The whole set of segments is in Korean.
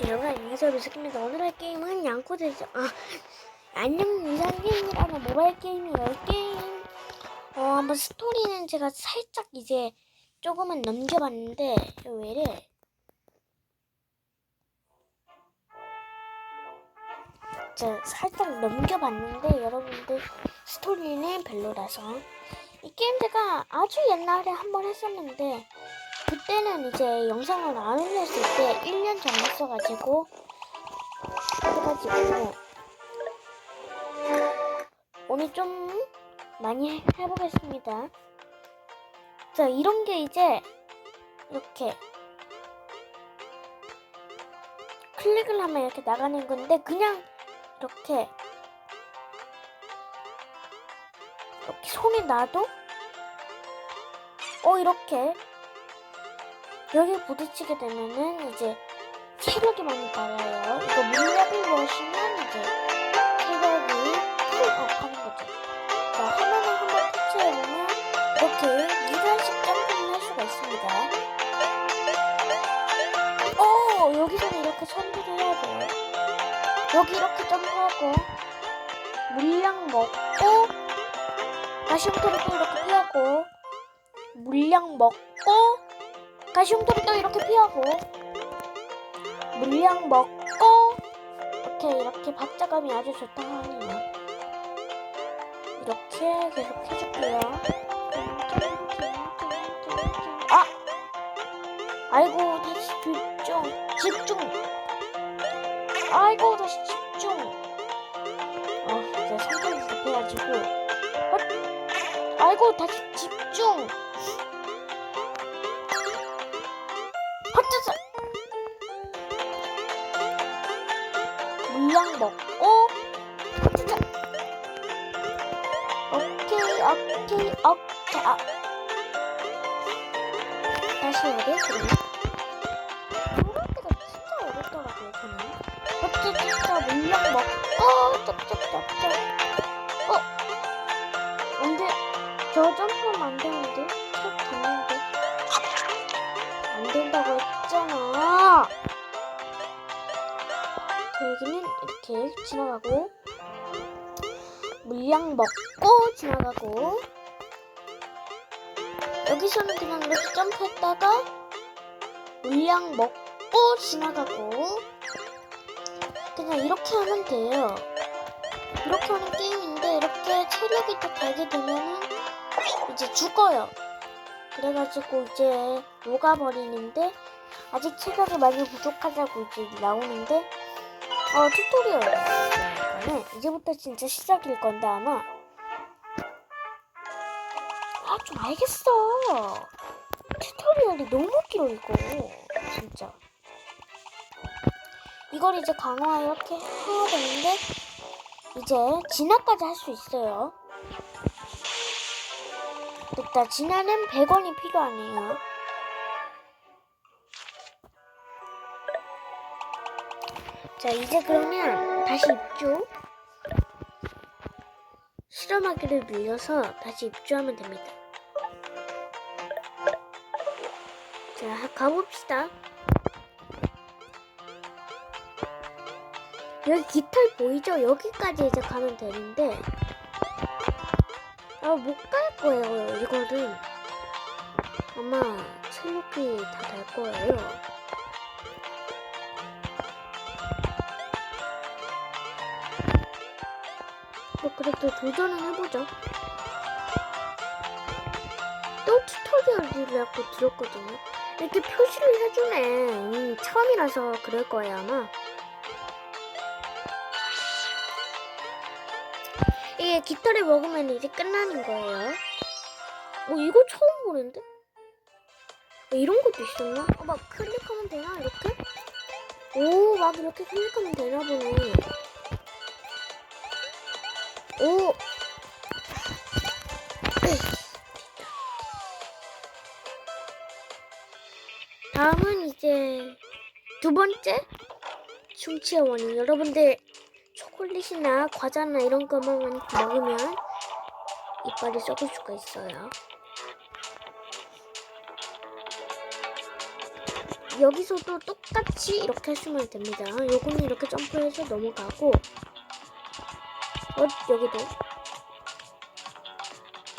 여러분 안녕하세요 미스입니다. 오늘 할 게임은 양코드죠. 아 안녕 인상게임이라는 모바일 게임이에요 게임. 어 한번 스토리는 제가 살짝 이제 조금은 넘겨봤는데 왜래? 제가 살짝 넘겨봤는데 여러분들 스토리는 별로라서. 이 게임 제가 아주 옛날에 한번 했었는데 그때는 이제 영상을 안 올렸을 때 1년 전 했어가지고 그래가지고 오늘 좀 많이 해보겠습니다. 자 이런 게 이제 이렇게 클릭을 하면 이렇게 나가는 건데 그냥 이렇게 이렇게 손에 놔도 어 이렇게 여기 부딪히게 되면은 이제 체력이 많이 달아요. 이거 물약을 넣으시면 이제 체력이 풀업 하는 거죠. 자, 하나는 한번 터치해보면 이렇게 2단씩 점프를 할 수가 있습니다. 어, 여기서는 이렇게 선택을 해야 돼요. 여기 이렇게 점프하고 물약 먹고 다시 흉터를 또 이렇게 피하고 물약 먹고 흉터를 또 이렇게 피하고 물량 먹고 이렇게 이렇게 박자감이 아주 좋다 하네요. 이렇게 계속 해줄게요. 자자 물량 먹고 쩝쩝쩝쩝. 어? 안 돼 저 점프하면 안 되는데? 책 닫는데 안 된다고 했잖아. 자, 여기는 이렇게 지나가고. 물량 먹고 지나가고. 여기서는 그냥 이렇게 점프했다가 물량 먹고 지나가고 그냥 이렇게 하면 돼요. 이렇게 하는 게임인데 이렇게 체력이 딱 달게 되면은 이제 죽어요. 그래가지고 이제 녹아버리는데 아직 체력이 많이 부족하다고 이제 나오는데 어 튜토리얼. 이 이제부터 진짜 시작일 건데 아마. 아 좀 알겠어. 튜토리얼이 너무 길어 이거. 진짜 이걸 이제 강화 이렇게 해야 되는데 이제 진화까지 할 수 있어요 일단 진화는 100원이 필요하네요. 자 이제 그러면 다시 입주 실험하기를 눌러서 다시 입주하면 됩니다. 자 가봅시다. 여기 깃털 보이죠? 여기까지 이제 가면 되는데 아, 못 갈 거예요, 이거는. 아마 체력이 다 될 거예요. 뭐, 그래도 도전은 해보죠. 또 튜토리얼이라고 들었거든요. 이렇게 표시를 해주네. 음, 처음이라서 그럴 거예요, 아마. 이게 깃털을 먹으면 이제 끝나는 거예요. 뭐 이거 처음 보는데? 뭐 이런 것도 있었나? 어, 막 클릭하면 되나 이렇게? 오, 막 이렇게 클릭하면 되나 보네. 오. 다음은 이제 두 번째 충치의 원인. 여러분들 초콜릿이나 과자나 이런 것만 먹으면 이빨이 썩을 수가 있어요. 여기서도 똑같이 이렇게 하시면 됩니다. 요거는 이렇게 점프해서 넘어가고 어 여기도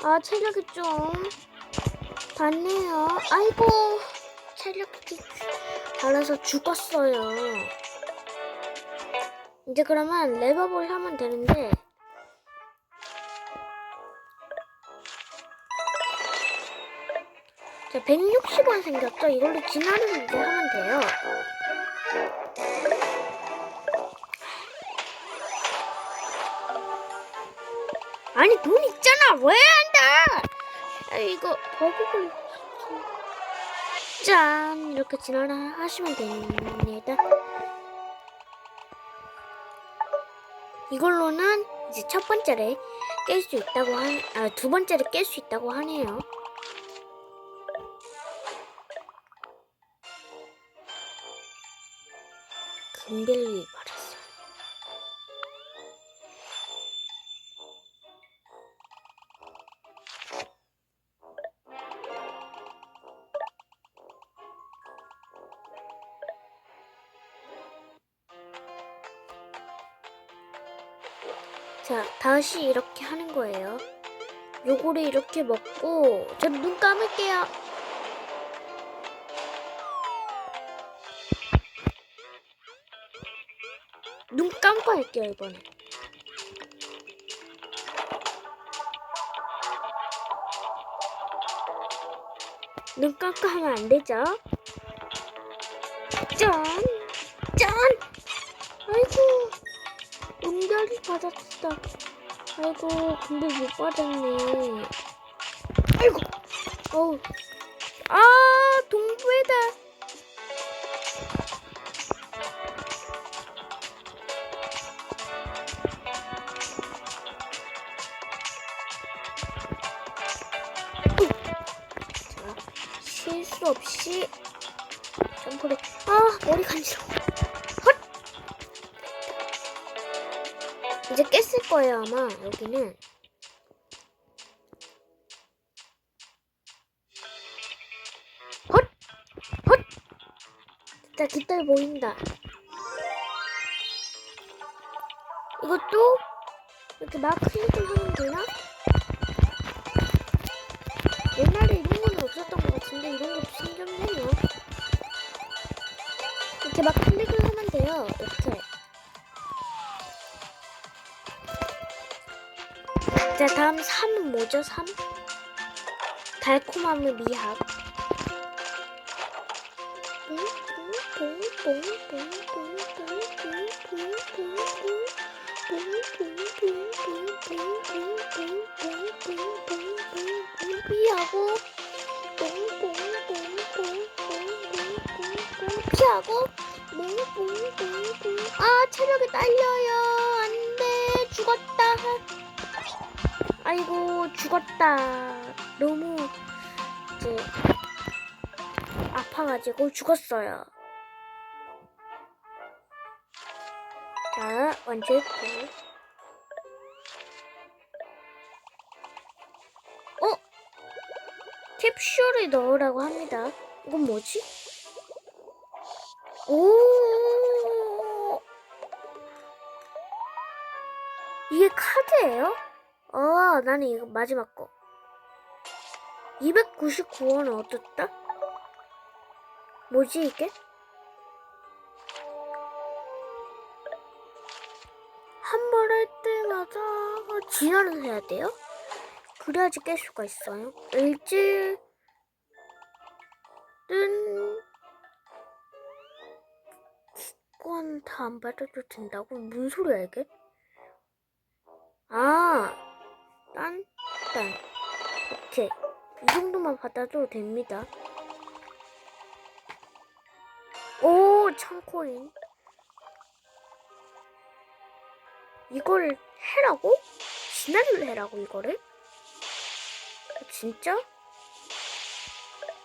아 체력이 좀 닿네요. 아이고 체력이 달아서 죽었어요. 이제 그러면 레버볼 하면 되는데 자 160원 생겼죠? 이걸로 진화를 이제 하면 돼요. 아니 돈 있잖아 왜 안 돼? 아, 이거 버그를 짠 이렇게 진화를 하시면 됩니다. 이걸로는 이제 첫 번째를 깰 수 있다고 한, 아, 두 번째를 깰 수 있다고 하네요. 금벨리 말했 자, 다시 이렇게 하는 거예요. 요거를 이렇게 먹고, 저 눈 감을게요. 눈 감고 할게요, 이번에. 눈 감고 하면 안 되죠? 짠! 짠! 은별이 받았다. 아이고, 근데 못 받았네. 아이고, 어우. 아, 동부에다. 이제 깼을 거예요, 아마, 여기는. 헛! 헛! 진짜 깃털 보인다. 이것도 이렇게 막 클릭을 하면 되나? 옛날에 이런 건 없었던 것 같은데 이런 것도 생겼네요. 이렇게 막 클릭을 하면 돼요. 이렇게. 자, 다음 3은 뭐죠? 3? 달콤함의 미학. 피하고 피하고 아 체력이 딸려요 아이고 죽었다 너무 이제 아파가지고 죽었어요 자 완주했고 어? 캡슐을 넣으라고 합니다 이건 뭐지? 오 이게 카드예요? 아, 나는 이거 마지막 거. 299원 얻었다? 뭐지 이게? 한 번 할 때마다 진화를 해야 돼요? 그래야지 깰 수가 있어요. 일주일은 기권 다 안 받아도 된다고? 무슨 소리야 이게? 아, 딴, 딴. 오케이. 이 정도만 받아도 됩니다. 오, 참코인. 이걸 해라고? 진화를 해라고, 이거를? 진짜?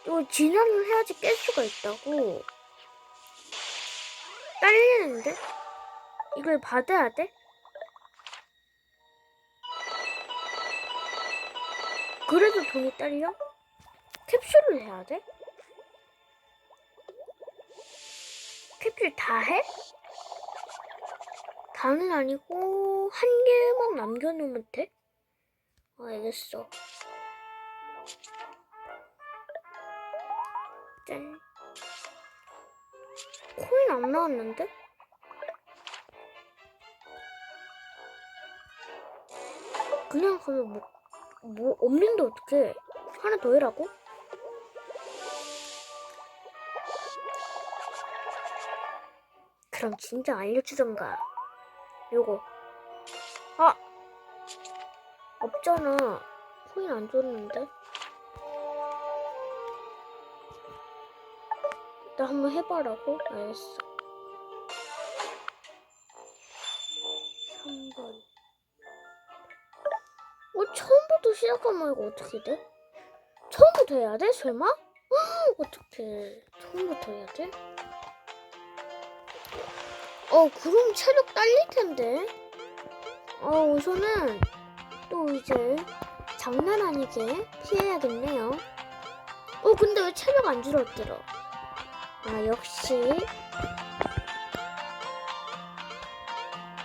이거 진화를 해야지 깰 수가 있다고. 딸리는데? 이걸 받아야 돼? 그래도 돈이 딸려? 캡슐을 해야 돼? 캡슐 다 해? 다는 아니고 한 개만 남겨놓으면 돼? 어, 알겠어. 짠. 코인 안 나왔는데? 그냥 가면 뭐, 뭐 없는데 어떡해. 하나 더 해라고? 그럼 진짜 알려주던가. 요거. 아! 없잖아. 코인 안 줬는데? 나 한번 해봐라고? 알겠어. 시작하면 이거 어떻게 돼? 처음부터 해야 돼? 설마? 어떻게 처음부터 해야 돼? 어, 그럼 체력 딸릴 텐데. 어, 우선은 또 이제 장난 아니게 피해야겠네요. 어, 근데 왜 체력 안 줄었더라? 아, 역시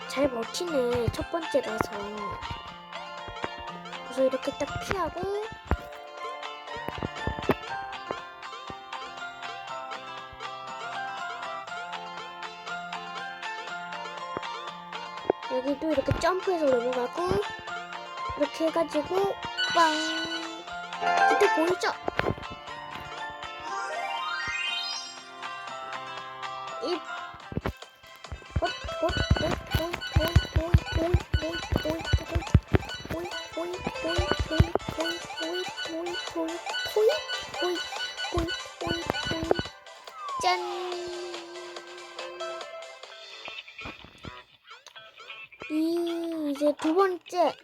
잘 버티네. 첫 번째라서. 그래서 이렇게 딱 피하고 여기도 이렇게 점프해서 넘어가고 이렇게 해가지고 빵 그때 보이죠? 두 번째.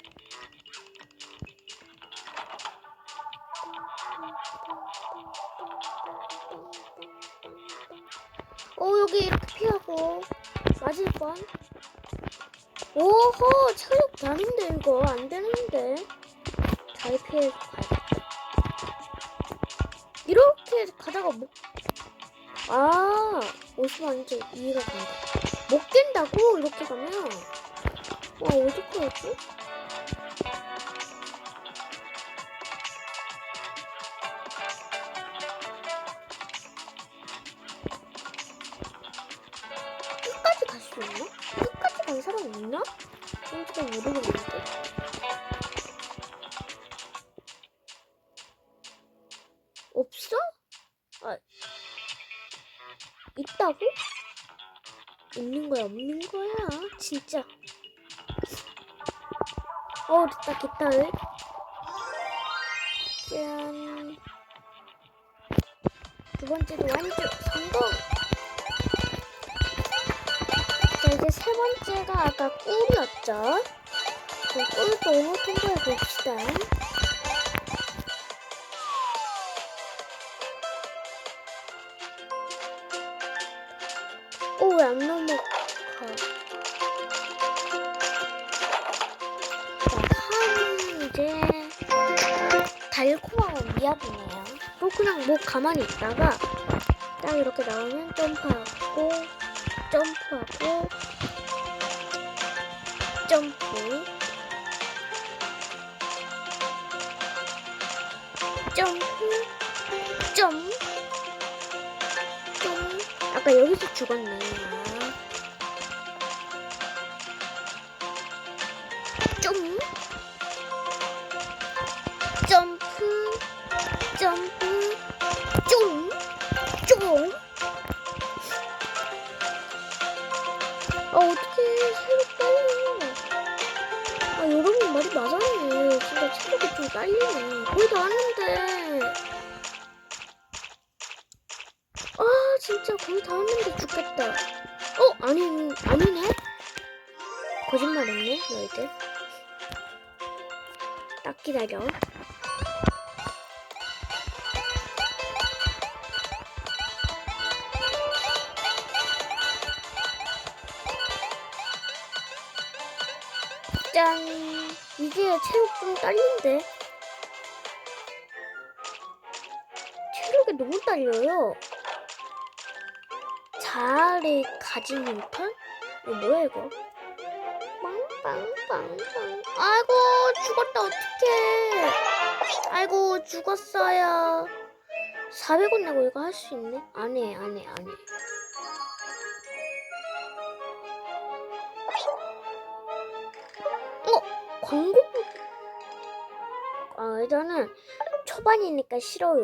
오 여기 이렇게 피하고. 맞을 뻔. 오호 체력 다른데 이거. 안 되는데. 잘 피해 가야겠다. 이렇게 가다가 못아 오시면 이제 이해가 간다. 못 깬다고? 이렇게 가면 와 어떻게 하지? 끝까지 갈 수 있나? 끝까지 간 사람 있나? 잘 모르겠는데. 없어? 아, 있다고? 있는 거야, 없는 거야. 진짜. 어, 됐다, 기타를. 짠. 두 번째도 완주 성공! 자, 이제 세 번째가 아까 꿀이었죠? 그 꿀도 통과해 봅시다. 오, 왜안 넘어가? 이제 달콤하고 미약이네요. 또 그냥 뭐 가만히 있다가 딱 이렇게 나오면 점프하고 점프하고 점프 점프 점 점. 아까 여기서 죽었네 점 점프 딸리네 거의 다 왔는데. 아 진짜 거의 다 왔는데 죽겠다. 어 아니 아니네? 거짓말했네 너희들. 딱 기다려. 짠. 이제 체력 좀 딸린데 너무 딸려요 자아를 가진 흉터? 이거 뭐야 이거? 빵빵빵빵. 아이고 죽었다 어떡해. 아이고 죽었어요. 400원 내고 이거 할 수 있네? 안 해, 안 해, 안 해. 어? 광고? 아, 일단은 초반이니까 싫어요.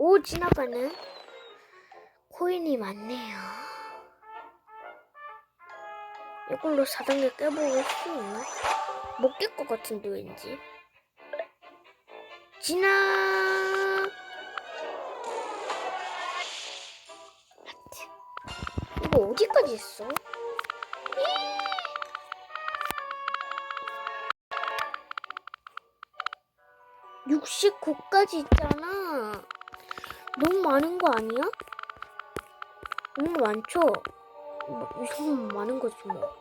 오, 지나가는 코인이 많네요. 이걸로 4단계 깨보고 수 있나? 못 깰 것 같은데, 왠지. 지나 이거 어디까지 있어? 69까지 있잖아. 너무 많은 거 아니야? 너무 많죠? 뭐, 이 정도면 많은 거지 뭐.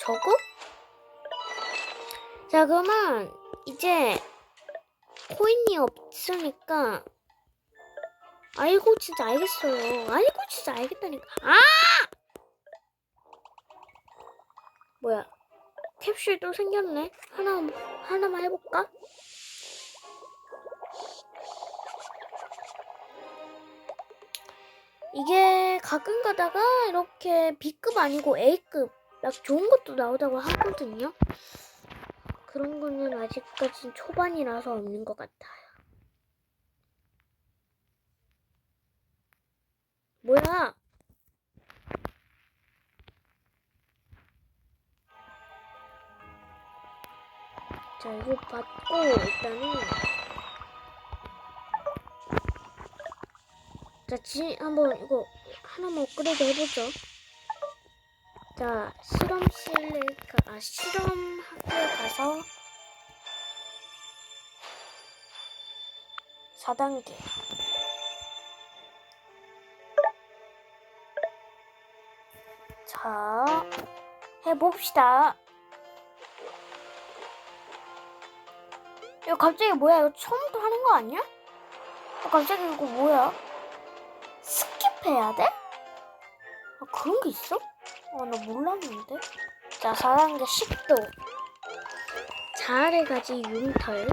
저거? 자 그러면 이제 코인이 없으니까 알고 진짜 알겠어요. 알고 진짜 알겠다니까. 아! 뭐야? 캡슐 또 생겼네. 하나 하나만 해볼까? 이게 가끔 가다가 이렇게 B급 아니고 A급 막 좋은 것도 나오다고 하거든요. 그런 거는 아직까진 초반이라서 없는 것 같아요. 뭐야? 자, 이거 받고 일단은 자, 지 한번 이거 하나만 업그레이드 해보죠. 자, 실험실에 가, 아, 실험 학교에 가서 4단계. 자, 해봅시다. 이거 갑자기 뭐야? 이거 처음부터 하는 거 아니야? 어, 갑자기 이거 뭐야? 스킵해야 돼? 아, 그런 게 있어? 아, 나 몰랐는데. 자, 4단계 10도. 자아를 가진 융털.